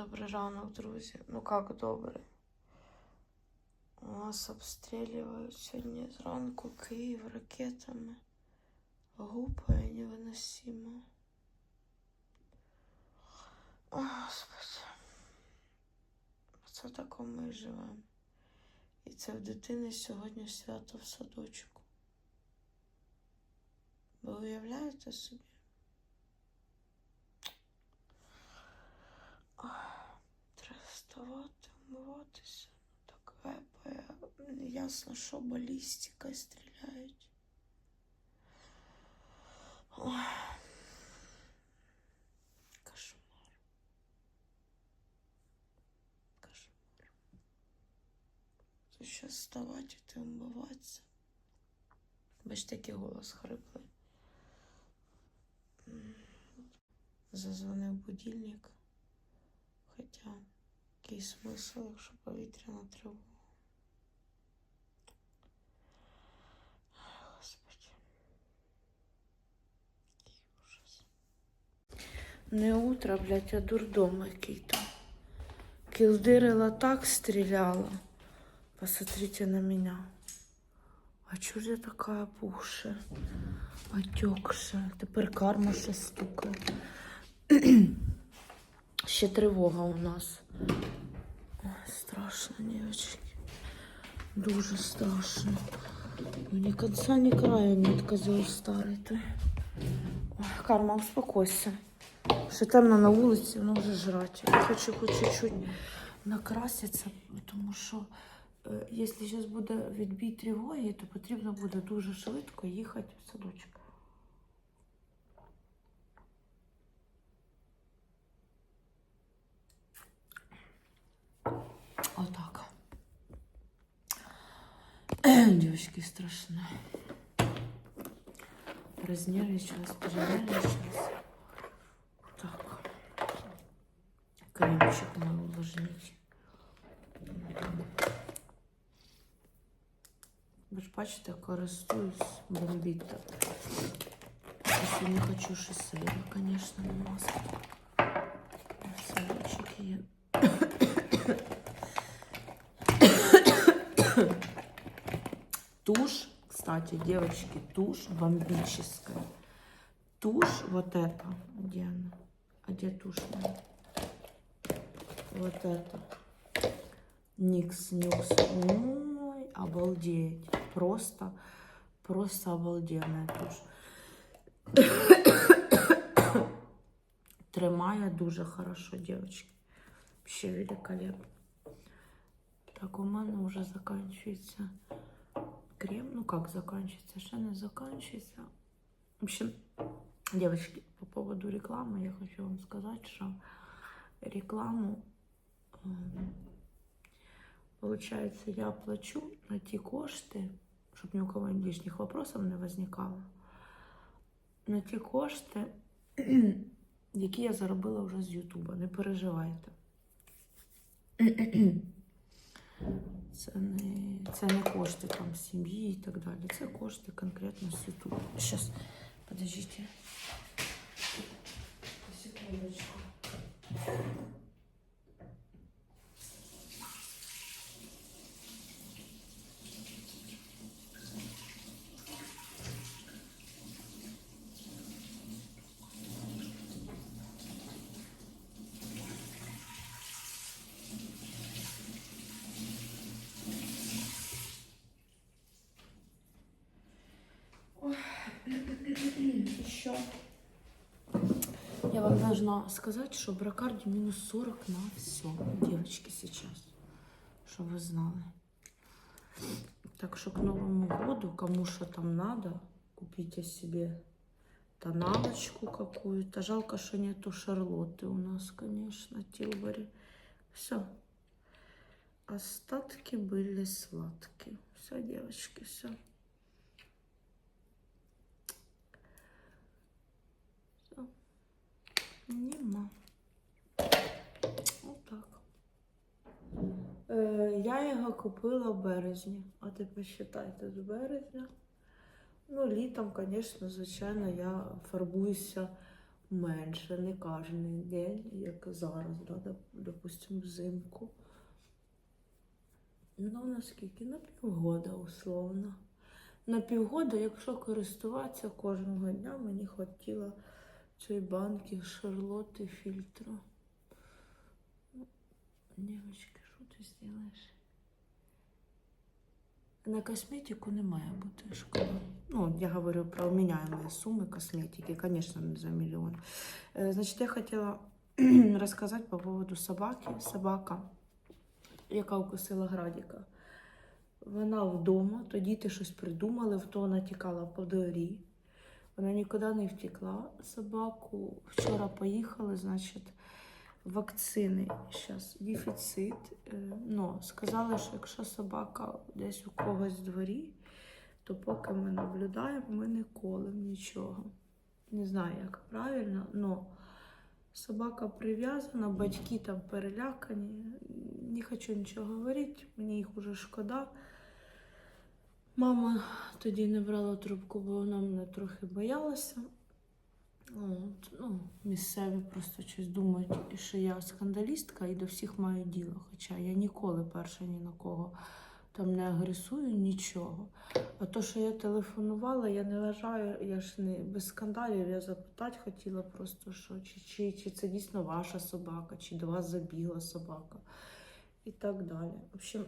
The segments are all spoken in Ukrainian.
Добрий ранок, друзі. Ну як добре? Нас обстрілюють сьогодні зранку Київ ракетами. Гупає невиносимо. О, Господи. Це тако ми живемо. І це в дитини сьогодні свято в садочку. Ви уявляєте собі? Ой, Треба вставати, вмиватися. Ну, Так вепає. Ясно, що балістика стріляють. Ой. Кошмар. Кошмар. Зараз вставати, іти вмиватися. Бачите, який голос хриплий. Зазвонив будильник. Хоча, який смисл, якщо повітряна тривога. Ай, Господи. Який ужас. Не утро, блядь, а дурдом який-то. Килдырила так стреляла. Посмотрите на меня. А чё же я такая пухшая? Отекшая. Тепер карма ще стукає. Ще тривога у нас. Ой, страшно, девочки. Дуже страшно. Ну, Ні конца, ні краю нет козел. Ой, Карма, успокойся. Ще темно на вулиці, воно вже жрать. Я хочу хоч чуть-чуть накраситися, тому що е, якщо зараз буде відбій тривоги, то потрібно буде дуже швидко їхати в садочок. Отак. Девочки, страшно. Разнервничалась, перенервничалась. Кремчик мой увлажнить. Ви ж бачите, користуюсь бомбить так. Если не хочу шосейра, конечно, на маску. Салочек є. Тушь, кстати, девочки, тушь бомбическая. Тушь вот эта, где она? А где тушь моя? Вот это. Никс, Нюкс. Ой, обалдеть. Просто, просто обалденная тушь. Тримає дуже хорошо, девочки. Вообще великолепно. Так, у мене вже закінчується крем. Ну как заканчивается? Ще не заканчивается. В общем, девочки, по поводу рекламы я хочу вам сказать, что рекламу, ем, получается, я плачу на ті кошти, щоб ні у кого лишніх вопросов не возникало. На ті кошти, які я заробила вже з Ютуба. Не переживайте. Це не, це не кошти там сім'ї і так далі. Це кошти конкретно з Ютуба. Сейчас, подождите. Секундочку. Еще я вам должна сказать, что Бракарди минус 40 на все, девочки, сейчас. Чтобы вы знали. Так что к Новому году, кому что там надо, купите себе тоналочку какую-то. Жалко, что нету Шарлотты у нас, конечно, Тилбери. Все. Остатки были сладкие. Все, девочки, все. Нема. Отак. Е, я його купила в березні. А ти посчитайте з березня. Ну, літом, звісно, звичайно, я фарбуюся менше, не кожен день, як зараз, да, допустимо, взимку. Ну, наскільки? На півгода, условно. На півгода, якщо користуватися кожного дня, мені хотіло цієї банки Шарлотти фільтру. Ну, Дівчатки, що ти зробиш? На косметику не має бути шкода. Ну, я говорю про меняемые суммы косметики, конечно, не за миллион. Э, Значит, я хотела рассказать по поводу собаки. Собака, яка укусила Градіка. Вона вдома, то діти щось придумали, в то вона тікала по дворі. Вона нікуди не втекла. Собаку вчора поїхали, значить, вакцини. Зараз дефіцит. Е, Ну, сказали, що якщо собака десь у когось в дворі, то поки ми наблюдаємо, ми не колемо нічого. Не знаю, як правильно, але собака прив'язана, батьки там перелякані. Не хочу нічого говорити, мені їх уже шкода. Мама тоді не брала трубку, бо вона мене трохи боялася. От, ну, місцеві просто щось думають, що я скандалістка і до всіх маю діло. Хоча я ніколи перша ні на кого там не агресую, нічого. А то, що я телефонувала, я не вважаю, я ж не без скандалів, я запитати хотіла просто, що чи, чи, чи це дійсно ваша собака, чи до вас забігла собака і так далі. В общем,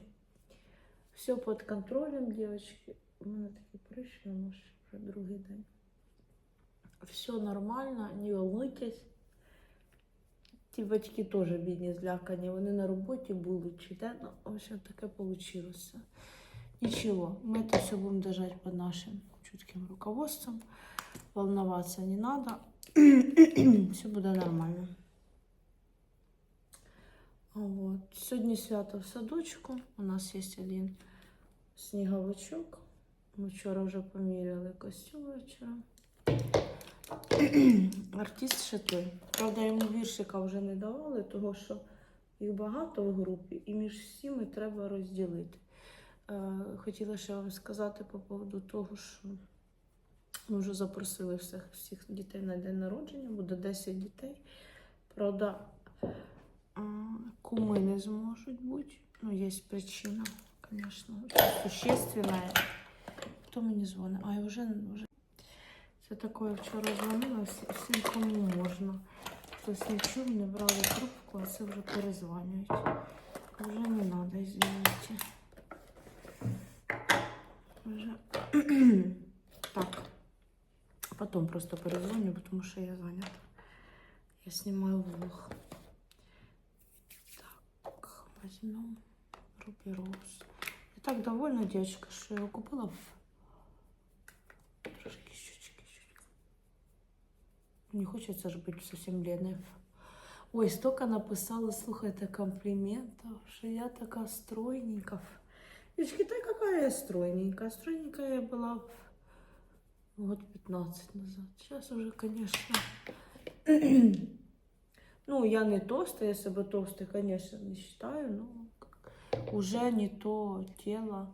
все під контролем, дівчатки. У мене такі прищі, може, вже другий день. Все нормально, не волнуйтесь. Ті батьки теж бідні злякані. Вони на роботі були чи де. Ну, общем, таке вийшло. Ничего, мы это все будем держать под нашим чутким руководством. Волноваться не надо. все буде нормально. Вот. Сьогодні свято в садочку. У нас є один сніговичок. Ми вчора вже поміряли костюм вечором. Артист ще той. Правда, йому віршика вже не давали, того що їх багато в групі, і між всіми треба розділити. Е, Хотіла ще вам сказати по поводу того, що ми вже запросили всіх, всіх дітей на день народження, буде 10 дітей. Правда, а, куми не зможуть бути. Ну, є причина, звісно, существенна. Хто мені дзвонить? А, я вже, вже. Це таке вчора дзвонила всі- всім, кому можна. Хтось не не брали трубку, а це вже перезванюють. Вже не треба, извините. Вже... так. Потом просто перезвоню, потому что я занята. Я снимаю влог. Возьмем Руби Роуз. Я так довольна, девочка, что я его купила. Трошки щучки, щучки. Не хочется же быть совсем бледной. Ой, столько написали, слухайте, комплиментов, что я такая стройненькая. Девочки, да какая я стройненькая. Стройненькая я была год 15 назад. Сейчас уже, конечно... ну, я не толстая, я себя толстой, конечно, не считаю, но уже не то тело,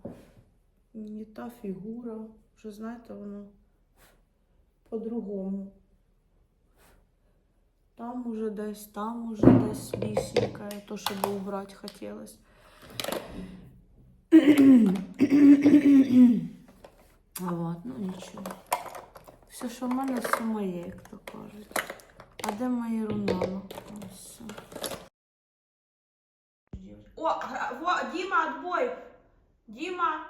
не та фигура. Уже, знаете, воно по-другому. Там уже десь, там уже десь лисенькая, то, чтобы убрать хотелось. А вот, ну нічого. Все, що в мене, все моє, як то кажуть. А де мої рунами? Ось. О, во, Дима, отбой! Дима!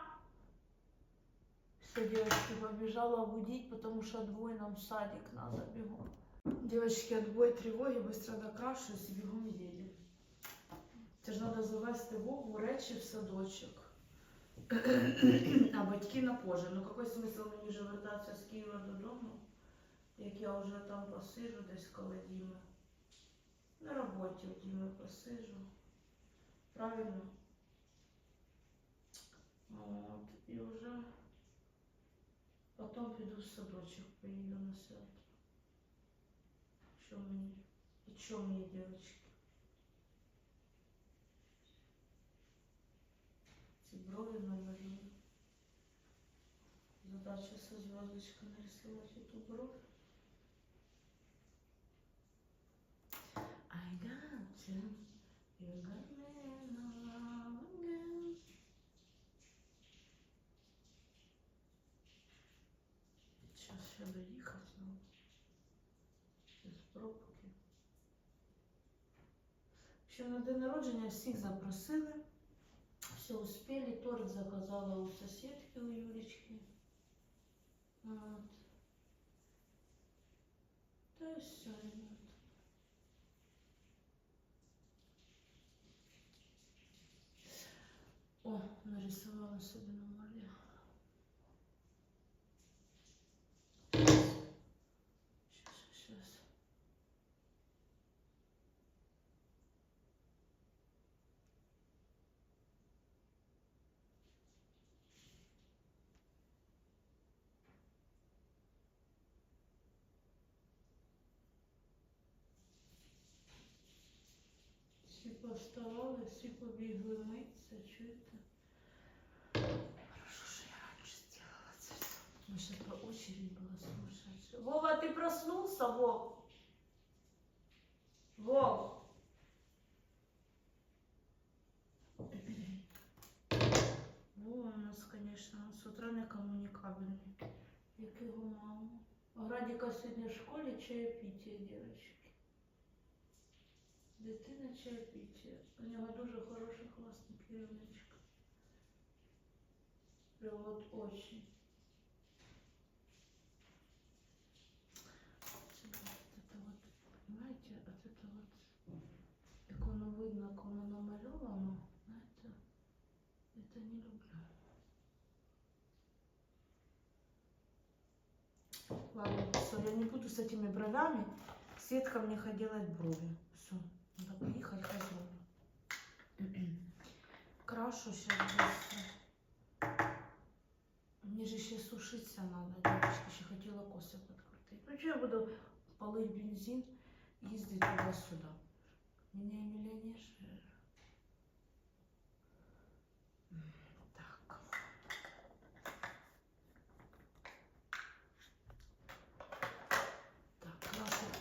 Все, девочки, побежала будить, потому что отбой нам в садик надо бегом. Девочки, отбой тревоги, быстро докрашиваюсь и бегом едем. Це ж треба завести Вову речі в садочок. А батьки на позже. Ну який смисл мені вже вертатися з Києва додому, як я вже там посижу десь коло Діми. На роботі у Діми посижу. Правильно? От, і вже потім піду в садочок, поїду на свято. Що мені? І що мені, дівчатки? Ці брови намалюю. Задача со звездочкой нарисовать эту бровь. Сейчас ще доїхати знову. Ще на день народження всіх запросили. Все успели. Торт заказала у соседки, у Юлечки. Вот. Да и все, нарисовала себе на морі. Всі повставали, всі побігли митися, чуєте? Хорошо, що я раніше зробила це все. Ми ще по очередь була сумасшедша. Вова, ти проснулся, Вов? Вов? Вова у нас, конечно, с утра не коммуникабельный. Як його мама. Градіка сьогодні в школі чаєпіття, дівчатки. Дитина чаєпіття. У нього дуже хороший класний керівничок. Прям от очень. Буду с этими бровями. Светка мне хоть делать брови. Все, надо поехать к брови. Крашу сейчас быстро. Мне же еще сушиться надо, девочки. Еще хотела косы подкрутить. Ну что я буду полыть бензин, ездить туда-сюда. Меня и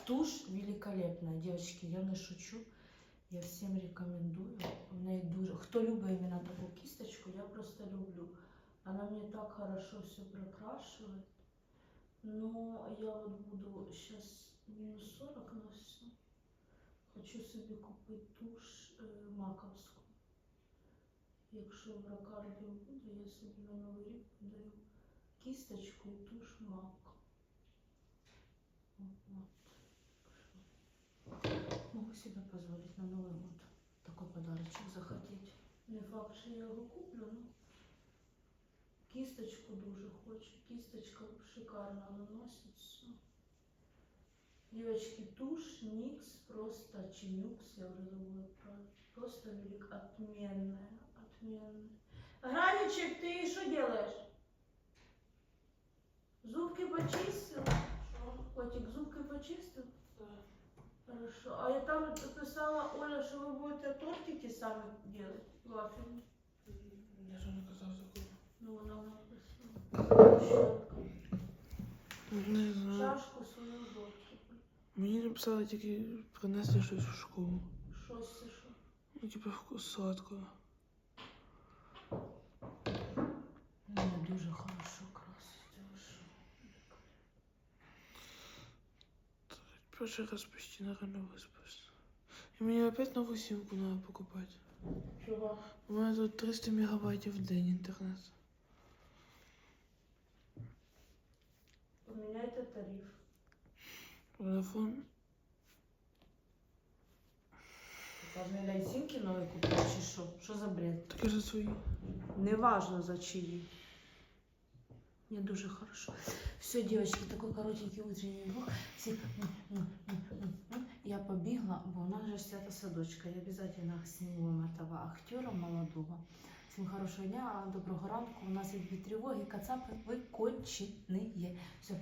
тушь великолепная, девочки, я не шучу. Я всем рекомендую. У неї дуже... Хто любить іменно таку кисточку, я просто люблю. Она мне так хорошо все прокрашивает. Но я вот буду сейчас минус 40 на все. Хочу собі купити туш е, маковську. Якщо в ракарді буде, я собі на Новий рік подарю кисточку і туш мак. Вот Могу себе позволить на Новый год такой подарочек захотеть. Не факт, що я його куплю, но кисточку дуже хочу. Кисточка шикарно наносится. Девочки, тушь, никс, просто чинюкс, я уже забыла как правильно. Просто велик, отменная, отменная. Граничек, ты что делаешь? Зубки почистил? Котик, зубки почистил? Хорошо. А я там писала Оля, що ви будете тортики самі делать, вафельні. Я ж не казав такого. Ну, вона написала. Не знаю. Чашку свою жовтку. Мені написали тільки принести щось в школу. Щось це що. Ну, типу вкус сладкого. Мене дуже хорошо красить. ви що? Перший раз почти нормально виспався. І мені опять нову сімку треба покупати. Чого? У мене тут 300 мегабайтів в день інтернет. Поміняйте тариф. Телефон. Кажне лайсинки нові купили чи що? Що за бред? Таке ж свої. Неважно за чьи. Мне дуже хорошо. Все, девочки, такой коротенький утренний блог. Я побегла, бо у нас же свята садочка. Я обязательно снимем этого актера молодого. Всім хорошого дня, доброго ранку. У нас є дві тривоги, кацапи, ви. Все,